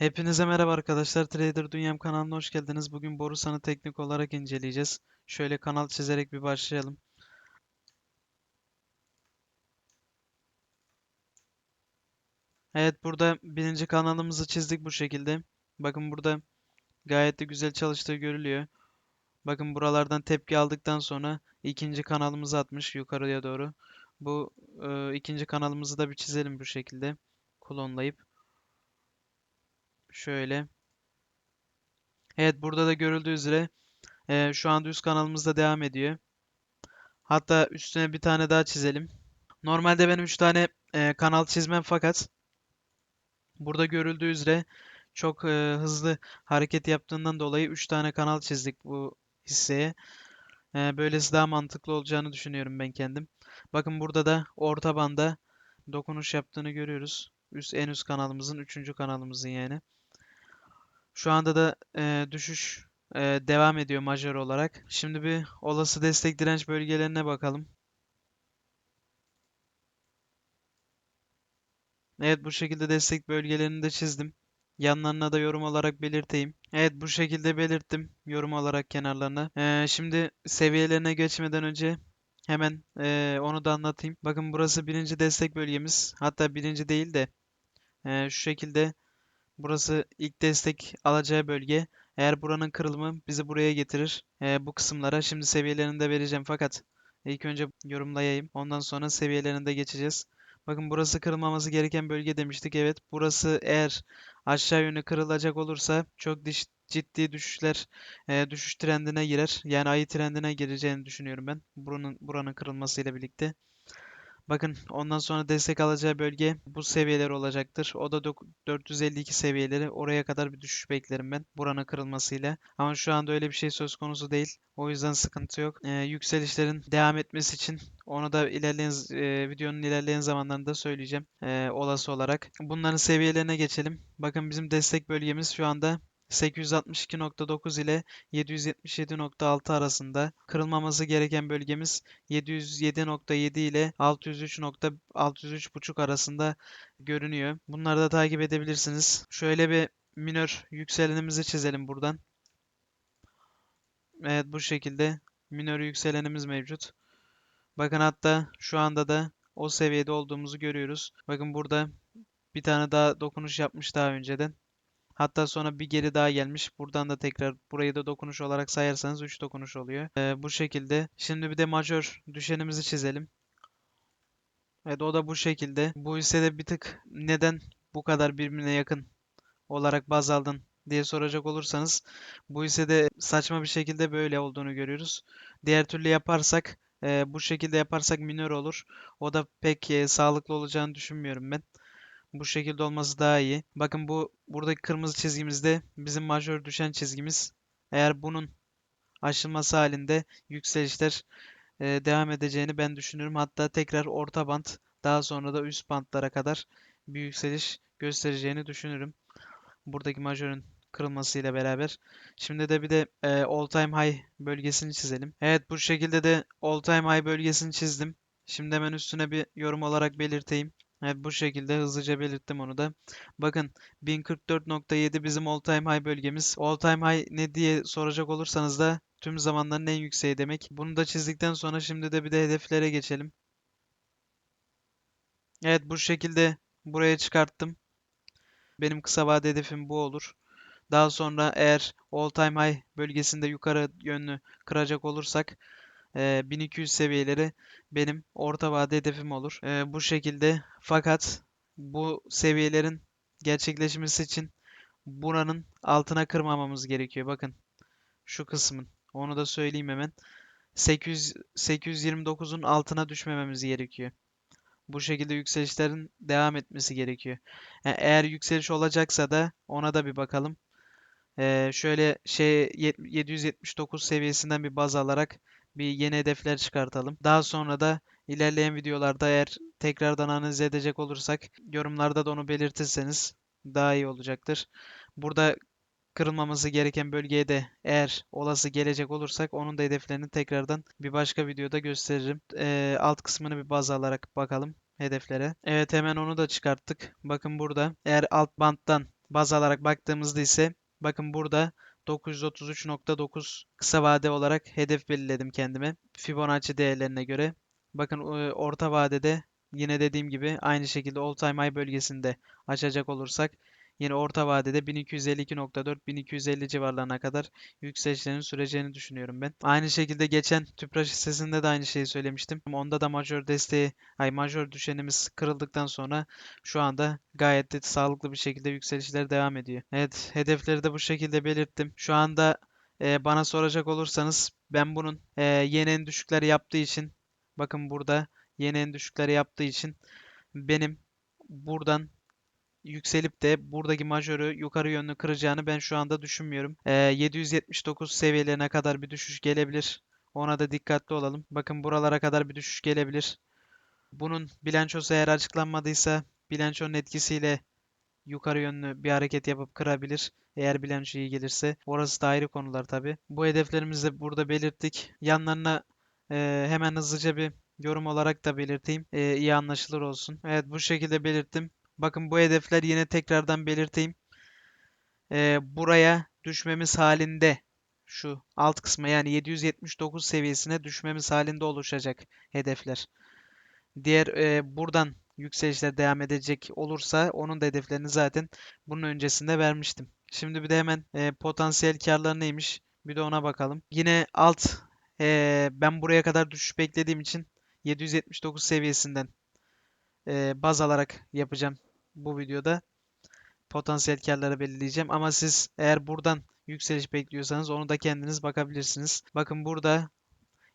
Hepinize merhaba arkadaşlar. Trader Dünyam kanalına hoş geldiniz. Bugün Borusan'ı teknik olarak inceleyeceğiz. Şöyle kanal çizerek bir başlayalım. Evet burada birinci kanalımızı çizdik bu şekilde. Bakın burada gayet de güzel çalıştığı görülüyor. Bakın buralardan tepki aldıktan sonra ikinci kanalımızı atmış yukarıya doğru. Bu e, ikinci kanalımızı da bir çizelim bu şekilde. Klonlayıp. Şöyle. Evet burada da görüldüğü üzere e, şu anda üst kanalımızda devam ediyor. Hatta üstüne bir tane daha çizelim. Normalde benim 3 tane e, kanal çizmem fakat burada görüldüğü üzere çok e, hızlı hareket yaptığından dolayı 3 tane kanal çizdik bu hisseye. E, böylesi daha mantıklı olacağını düşünüyorum ben kendim. Bakın burada da orta banda dokunuş yaptığını görüyoruz. Üst en üst kanalımızın 3. kanalımızın yani. Şu anda da e, düşüş e, devam ediyor majör olarak. Şimdi bir olası destek direnç bölgelerine bakalım. Evet bu şekilde destek bölgelerini de çizdim. Yanlarına da yorum olarak belirteyim. Evet bu şekilde belirttim yorum olarak kenarlarına. Ee, şimdi seviyelerine geçmeden önce hemen ee, onu da anlatayım. Bakın burası birinci destek bölgemiz. Hatta birinci değil de ee, şu şekilde burası ilk destek alacağı bölge. Eğer buranın kırılımı bizi buraya getirir. Ee, bu kısımlara şimdi seviyelerini de vereceğim fakat ilk önce yorumlayayım. Ondan sonra seviyelerine de geçeceğiz. Bakın burası kırılmaması gereken bölge demiştik. Evet burası eğer aşağı yönlü kırılacak olursa çok diş, ciddi düşüşler e, düşüş trendine girer. Yani ayı trendine gireceğini düşünüyorum ben. Buranın, buranın kırılmasıyla birlikte. Bakın ondan sonra destek alacağı bölge bu seviyeler olacaktır. O da dok- 452 seviyeleri. Oraya kadar bir düşüş beklerim ben buranın kırılmasıyla. Ama şu anda öyle bir şey söz konusu değil. O yüzden sıkıntı yok. Ee, yükselişlerin devam etmesi için onu da ilerleyen e, videonun ilerleyen zamanlarında söyleyeceğim e, olası olarak. Bunların seviyelerine geçelim. Bakın bizim destek bölgemiz şu anda 862.9 ile 777.6 arasında. Kırılmaması gereken bölgemiz 707.7 ile 603.603.5 arasında görünüyor. Bunları da takip edebilirsiniz. Şöyle bir minör yükselenimizi çizelim buradan. Evet bu şekilde minör yükselenimiz mevcut. Bakın hatta şu anda da o seviyede olduğumuzu görüyoruz. Bakın burada bir tane daha dokunuş yapmış daha önceden. Hatta sonra bir geri daha gelmiş. Buradan da tekrar burayı da dokunuş olarak sayarsanız 3 dokunuş oluyor. Ee, bu şekilde. Şimdi bir de majör düşenimizi çizelim. Evet o da bu şekilde. Bu hissede bir tık neden bu kadar birbirine yakın olarak baz aldın diye soracak olursanız bu hissede saçma bir şekilde böyle olduğunu görüyoruz. Diğer türlü yaparsak e, bu şekilde yaparsak minör olur. O da pek e, sağlıklı olacağını düşünmüyorum ben. Bu şekilde olması daha iyi. Bakın bu buradaki kırmızı çizgimizde bizim majör düşen çizgimiz. Eğer bunun aşılması halinde yükselişler e, devam edeceğini ben düşünüyorum. Hatta tekrar orta band daha sonra da üst bandlara kadar bir yükseliş göstereceğini düşünürüm. Buradaki majörün kırılmasıyla beraber. Şimdi de bir de e, all time high bölgesini çizelim. Evet bu şekilde de all time high bölgesini çizdim. Şimdi hemen üstüne bir yorum olarak belirteyim. Evet bu şekilde hızlıca belirttim onu da. Bakın 1044.7 bizim all time high bölgemiz. All time high ne diye soracak olursanız da tüm zamanların en yükseği demek. Bunu da çizdikten sonra şimdi de bir de hedeflere geçelim. Evet bu şekilde buraya çıkarttım. Benim kısa vade hedefim bu olur. Daha sonra eğer all time high bölgesinde yukarı yönlü kıracak olursak e, 1200 seviyeleri benim orta vade hedefim olur. E, bu şekilde fakat bu seviyelerin gerçekleşmesi için buranın altına kırmamamız gerekiyor. Bakın şu kısmın. Onu da söyleyeyim hemen. 800 829'un altına düşmememiz gerekiyor. Bu şekilde yükselişlerin devam etmesi gerekiyor. E, eğer yükseliş olacaksa da ona da bir bakalım. Ee, şöyle şey yet- 779 seviyesinden bir baz alarak bir yeni hedefler çıkartalım. Daha sonra da ilerleyen videolarda eğer tekrardan analiz edecek olursak yorumlarda da onu belirtirseniz daha iyi olacaktır. Burada kırılmaması gereken bölgeye de eğer olası gelecek olursak onun da hedeflerini tekrardan bir başka videoda gösteririm. Ee, alt kısmını bir baz alarak bakalım hedeflere. Evet hemen onu da çıkarttık. Bakın burada eğer alt banttan baz alarak baktığımızda ise bakın burada 933.9 kısa vade olarak hedef belirledim kendime. Fibonacci değerlerine göre. Bakın e, orta vadede yine dediğim gibi aynı şekilde all time high bölgesinde açacak olursak yine orta vadede 1252.4 1250 civarlarına kadar yükselişlerin süreceğini düşünüyorum ben. Aynı şekilde geçen Tüpraş hissesinde de aynı şeyi söylemiştim. Onda da majör desteği, ay majör düşenimiz kırıldıktan sonra şu anda gayet de sağlıklı bir şekilde yükselişler devam ediyor. Evet, hedefleri de bu şekilde belirttim. Şu anda e, bana soracak olursanız ben bunun e, yeni en düşükleri yaptığı için bakın burada yeni en düşükleri yaptığı için benim buradan yükselip de buradaki majörü yukarı yönlü kıracağını ben şu anda düşünmüyorum. Ee, 779 seviyelerine kadar bir düşüş gelebilir. Ona da dikkatli olalım. Bakın buralara kadar bir düşüş gelebilir. Bunun bilançosu eğer açıklanmadıysa bilançonun etkisiyle yukarı yönlü bir hareket yapıp kırabilir. Eğer bilanço iyi gelirse. Orası da ayrı konular tabi. Bu hedeflerimizi de burada belirttik. Yanlarına e, hemen hızlıca bir yorum olarak da belirteyim. E, iyi anlaşılır olsun. Evet bu şekilde belirttim. Bakın bu hedefler yine tekrardan belirteyim. Ee, buraya düşmemiz halinde şu alt kısma yani 779 seviyesine düşmemiz halinde oluşacak hedefler. Diğer e, buradan yükselişler devam edecek olursa onun da hedeflerini zaten bunun öncesinde vermiştim. Şimdi bir de hemen e, potansiyel karlar neymiş bir de ona bakalım. Yine alt e, ben buraya kadar düşüş beklediğim için 779 seviyesinden e, baz alarak yapacağım bu videoda potansiyel karları belirleyeceğim. Ama siz eğer buradan yükseliş bekliyorsanız onu da kendiniz bakabilirsiniz. Bakın burada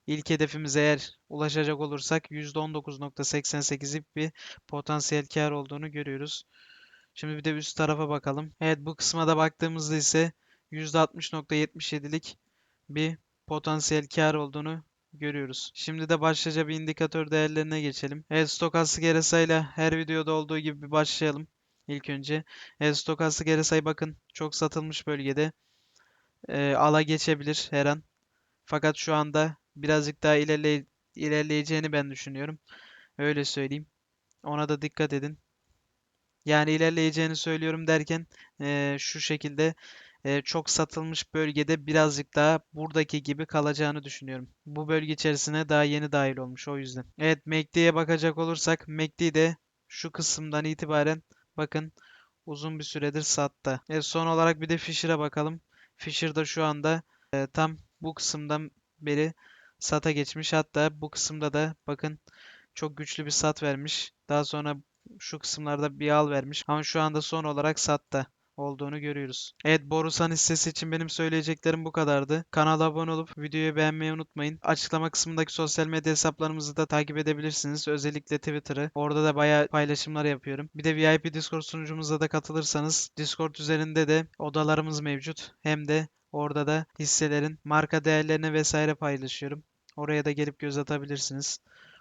ilk hedefimize eğer ulaşacak olursak %19.88'lik bir potansiyel kar olduğunu görüyoruz. Şimdi bir de üst tarafa bakalım. Evet bu kısma da baktığımızda ise %60.77'lik bir potansiyel kar olduğunu görüyoruz. Şimdi de başlıca bir indikatör değerlerine geçelim. Evet stokastik RSI ile her videoda olduğu gibi bir başlayalım. İlk önce. Evet stokastik RSI bakın çok satılmış bölgede. E, ala geçebilir her an. Fakat şu anda birazcık daha ilerley ilerleyeceğini ben düşünüyorum. Öyle söyleyeyim. Ona da dikkat edin. Yani ilerleyeceğini söylüyorum derken e, şu şekilde e, çok satılmış bölgede birazcık daha buradaki gibi kalacağını düşünüyorum. Bu bölge içerisine daha yeni dahil olmuş o yüzden. Evet MACD'ye bakacak olursak MACD de şu kısımdan itibaren bakın uzun bir süredir sattı. Evet, son olarak bir de Fisher'a bakalım. Fisher da şu anda e, tam bu kısımdan beri sata geçmiş. Hatta bu kısımda da bakın çok güçlü bir sat vermiş. Daha sonra şu kısımlarda bir al vermiş. Ama şu anda son olarak sattı olduğunu görüyoruz. Evet Borusan hissesi için benim söyleyeceklerim bu kadardı. Kanala abone olup videoyu beğenmeyi unutmayın. Açıklama kısmındaki sosyal medya hesaplarımızı da takip edebilirsiniz. Özellikle Twitter'ı. Orada da bayağı paylaşımlar yapıyorum. Bir de VIP Discord sunucumuza da katılırsanız Discord üzerinde de odalarımız mevcut. Hem de orada da hisselerin marka değerlerini vesaire paylaşıyorum. Oraya da gelip göz atabilirsiniz.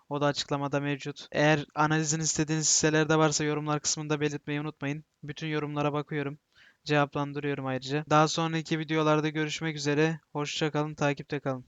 O da açıklamada mevcut. Eğer analizini istediğiniz hisseler de varsa yorumlar kısmında belirtmeyi unutmayın. Bütün yorumlara bakıyorum. Cevaplandırıyorum ayrıca. Daha sonraki videolarda görüşmek üzere. Hoşçakalın, takipte kalın.